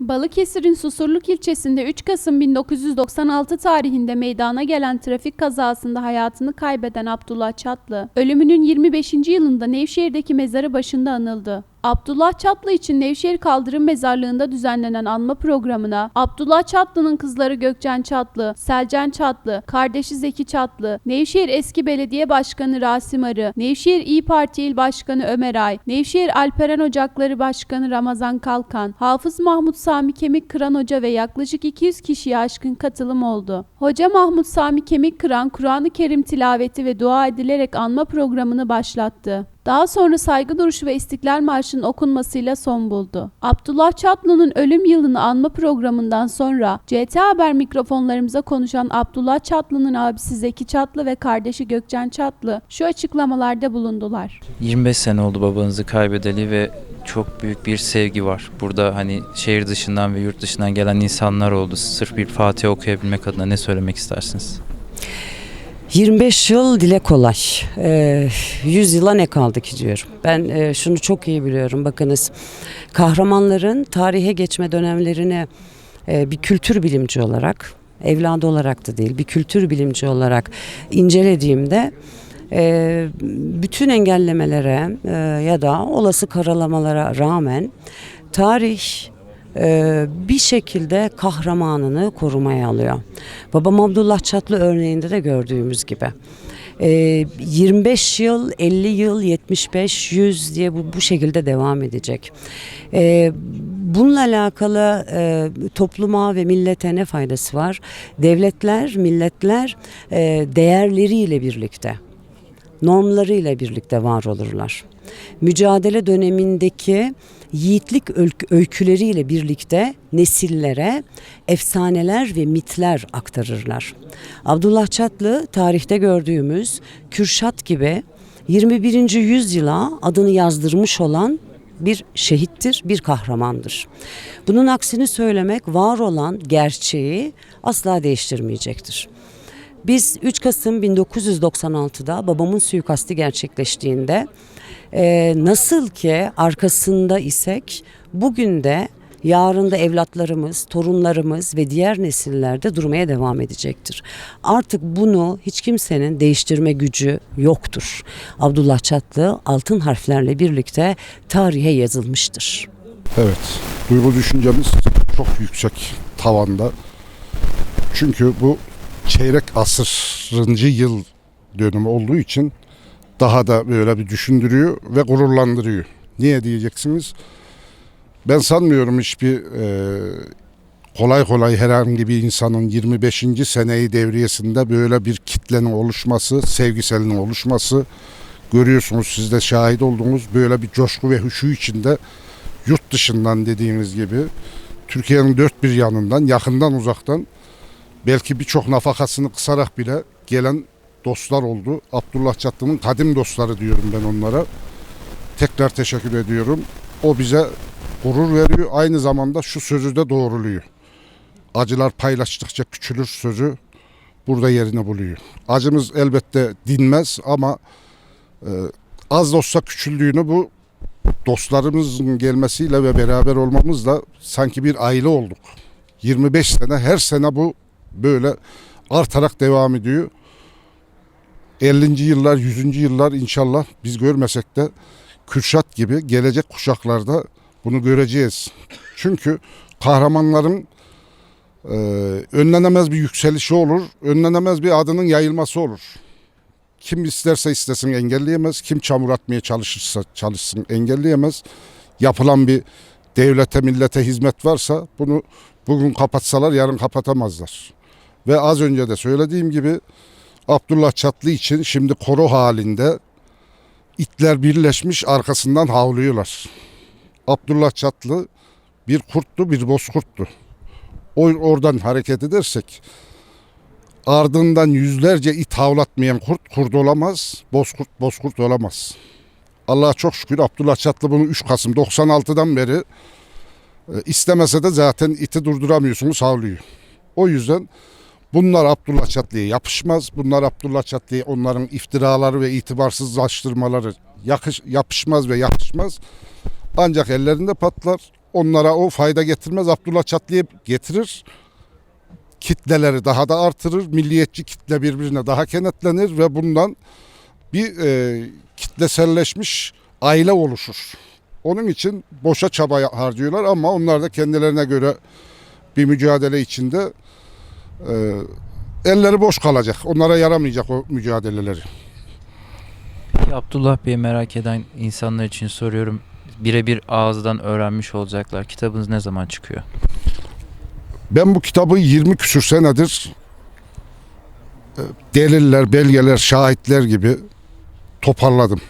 Balıkesir'in Susurluk ilçesinde 3 Kasım 1996 tarihinde meydana gelen trafik kazasında hayatını kaybeden Abdullah Çatlı, ölümünün 25. yılında Nevşehir'deki mezarı başında anıldı. Abdullah Çatlı için Nevşehir Kaldırım Mezarlığı'nda düzenlenen anma programına Abdullah Çatlı'nın kızları Gökçen Çatlı, Selcan Çatlı, kardeşi Zeki Çatlı, Nevşehir Eski Belediye Başkanı Rasim Arı, Nevşehir İyi Parti İl Başkanı Ömer Ay, Nevşehir Alperen Ocakları Başkanı Ramazan Kalkan, Hafız Mahmut Sami Kemik Kıran Hoca ve yaklaşık 200 kişiye aşkın katılım oldu. Hoca Mahmut Sami Kemik Kıran Kur'an-ı Kerim tilaveti ve dua edilerek anma programını başlattı. Daha sonra saygı duruşu ve İstiklal Marşı'nın okunmasıyla son buldu. Abdullah Çatlı'nın ölüm yılını anma programından sonra CT Haber mikrofonlarımıza konuşan Abdullah Çatlı'nın abisi Zeki Çatlı ve kardeşi Gökçen Çatlı şu açıklamalarda bulundular. 25 sene oldu babanızı kaybedeli ve çok büyük bir sevgi var. Burada hani şehir dışından ve yurt dışından gelen insanlar oldu. Sırf bir Fatiha okuyabilmek adına ne söylemek istersiniz? 25 yıl dile kolay. Ee, 100 yıla ne kaldı ki diyorum. Ben e, şunu çok iyi biliyorum. Bakınız kahramanların tarihe geçme dönemlerini e, bir kültür bilimci olarak, evladı olarak da değil bir kültür bilimci olarak incelediğimde e, bütün engellemelere e, ya da olası karalamalara rağmen tarih e, bir şekilde kahramanını korumaya alıyor. Babam Abdullah Çatlı örneğinde de gördüğümüz gibi. E, 25 yıl, 50 yıl, 75, 100 diye bu, bu şekilde devam edecek. E, bununla alakalı e, topluma ve millete ne faydası var? Devletler, milletler e, değerleriyle birlikte normlarıyla birlikte var olurlar. Mücadele dönemindeki yiğitlik öykü- öyküleriyle birlikte nesillere efsaneler ve mitler aktarırlar. Abdullah Çatlı tarihte gördüğümüz Kürşat gibi 21. yüzyıla adını yazdırmış olan bir şehittir, bir kahramandır. Bunun aksini söylemek var olan gerçeği asla değiştirmeyecektir. Biz 3 Kasım 1996'da babamın suikasti gerçekleştiğinde e, nasıl ki arkasında isek bugün de yarın da evlatlarımız, torunlarımız ve diğer nesillerde durmaya devam edecektir. Artık bunu hiç kimsenin değiştirme gücü yoktur. Abdullah Çatlı altın harflerle birlikte tarihe yazılmıştır. Evet, duygu düşüncemiz çok yüksek tavanda. Çünkü bu çeyrek asırıncı yıl dönümü olduğu için daha da böyle bir düşündürüyor ve gururlandırıyor. Niye diyeceksiniz? Ben sanmıyorum hiçbir e, kolay kolay herhangi bir insanın 25. seneyi devriyesinde böyle bir kitlenin oluşması, sevgiselinin oluşması görüyorsunuz siz de şahit oldunuz böyle bir coşku ve hüşu içinde yurt dışından dediğimiz gibi Türkiye'nin dört bir yanından yakından uzaktan belki birçok nafakasını kısarak bile gelen dostlar oldu. Abdullah Çatlı'nın kadim dostları diyorum ben onlara. Tekrar teşekkür ediyorum. O bize gurur veriyor. Aynı zamanda şu sözü de doğruluyor. Acılar paylaştıkça küçülür sözü burada yerini buluyor. Acımız elbette dinmez ama e, az da olsa küçüldüğünü bu dostlarımızın gelmesiyle ve beraber olmamızla sanki bir aile olduk. 25 sene her sene bu böyle artarak devam ediyor. 50. yıllar, 100. yıllar inşallah biz görmesek de Kürşat gibi gelecek kuşaklarda bunu göreceğiz. Çünkü kahramanların e, önlenemez bir yükselişi olur, önlenemez bir adının yayılması olur. Kim isterse istesin engelleyemez, kim çamur atmaya çalışırsa çalışsın engelleyemez. Yapılan bir devlete millete hizmet varsa bunu bugün kapatsalar yarın kapatamazlar. Ve az önce de söylediğim gibi Abdullah Çatlı için şimdi koro halinde itler birleşmiş arkasından havlıyorlar. Abdullah Çatlı bir kurttu bir bozkurttu. O oradan hareket edersek ardından yüzlerce it havlatmayan kurt kurt olamaz, bozkurt bozkurt olamaz. Allah'a çok şükür Abdullah Çatlı bunu 3 Kasım 96'dan beri e, istemese de zaten iti durduramıyorsunuz havlıyor. O yüzden bunlar Abdullah Çatlı'ya yapışmaz. Bunlar Abdullah Çatlı'ya onların iftiraları ve itibarsızlaştırmaları yakış, yapışmaz ve yakışmaz. Ancak ellerinde patlar. onlara o fayda getirmez. Abdullah Çatlı'ya getirir. Kitleleri daha da artırır. Milliyetçi kitle birbirine daha kenetlenir ve bundan bir e, kitleselleşmiş aile oluşur. Onun için boşa çaba harcıyorlar ama onlar da kendilerine göre bir mücadele içinde e, elleri boş kalacak. Onlara yaramayacak o mücadeleleri. Peki Abdullah Bey'i merak eden insanlar için soruyorum. Birebir ağızdan öğrenmiş olacaklar. Kitabınız ne zaman çıkıyor? Ben bu kitabı 20 küsür senedir e, deliller, belgeler, şahitler gibi toparladım.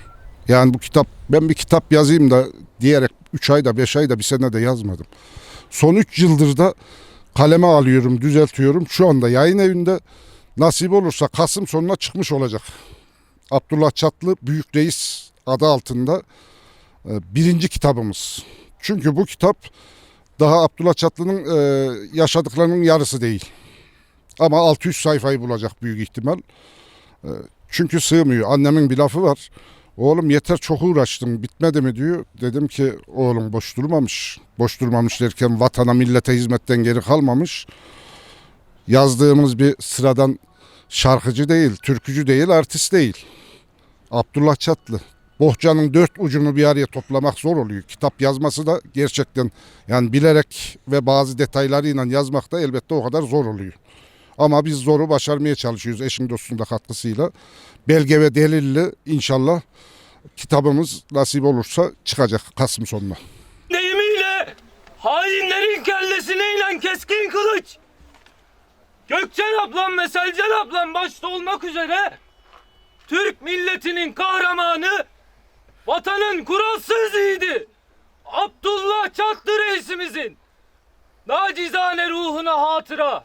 Yani bu kitap ben bir kitap yazayım da diyerek 3 ayda 5 ayda bir senede yazmadım. Son 3 yıldır da kaleme alıyorum, düzeltiyorum. Şu anda yayın evinde nasip olursa Kasım sonuna çıkmış olacak. Abdullah Çatlı Büyük Reis adı altında e, birinci kitabımız. Çünkü bu kitap daha Abdullah Çatlı'nın e, yaşadıklarının yarısı değil. Ama 600 sayfayı bulacak büyük ihtimal. E, çünkü sığmıyor. Annemin bir lafı var. Oğlum yeter çok uğraştım bitmedi mi diyor. Dedim ki oğlum boş durmamış. Boş durmamış derken vatana millete hizmetten geri kalmamış. Yazdığımız bir sıradan şarkıcı değil, türkücü değil, artist değil. Abdullah Çatlı. Bohçanın dört ucunu bir araya toplamak zor oluyor. Kitap yazması da gerçekten yani bilerek ve bazı detaylarıyla yazmak da elbette o kadar zor oluyor. Ama biz zoru başarmaya çalışıyoruz eşin dostun da katkısıyla. Belge ve delilli inşallah kitabımız nasip olursa çıkacak Kasım sonuna. deyimiyle hainlerin kellesine inen keskin kılıç. Gökçen ablam ve Selcan ablam başta olmak üzere Türk milletinin kahramanı vatanın kuralsız yiğidi Abdullah Çatlı reisimizin nacizane ruhuna hatıra